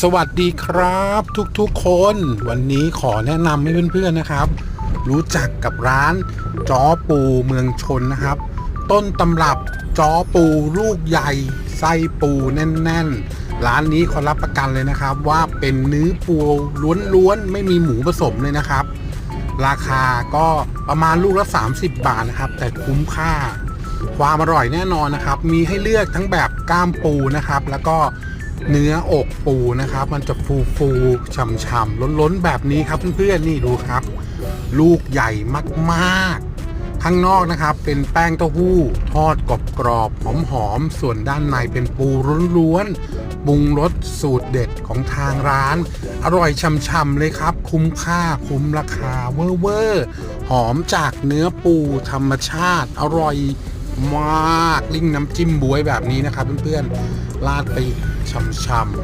สวัสดีครับทุกๆคนวันนี้ขอแนะนำให้เพื่อนๆนะครับ รู้จักกับร้านจ้อปูเมืองชนนะครับ ต้นตำรับจ้อปูลูกใหญ่ไส้ปูแน่น ๆ ร้านนี้ขอรับประกันเลยนะครับ ว่าเป็นเนื้อปูล้วนๆไม่มีหมูผสมเลยนะครับ ราคาก็ประมาณลูกละ 30 บาทนะครับ แต่คุ้มค่า ความอร่อยแน่นอนนะครับ มีให้เลือกทั้งแบบก้ามปูนะครับ แล้วก็ เนื้ออกปูนะครับ มันจะฟูฟูๆฉ่ำๆล้นๆ แบบนี้ครับเพื่อนๆนี่ดูครับ ลูกใหญ่มากๆ ข้างนอกนะครับเป็นแป้งเต้าหู้ ทอดกรอบๆหอมๆ ส่วนด้านในเป็นปูล้วนๆปรุงรสสูตรเด็ดของทางร้าน อร่อยช่ำๆเลยครับ คุ้มค่าคุ้มราคาเวอร์ๆหอมจากเนื้อปูธรรมชาติอร่อย มากลิ่งน้ำจิ้มบวยแบบนี้นะครับเพื่อนๆราดไปช่ำๆ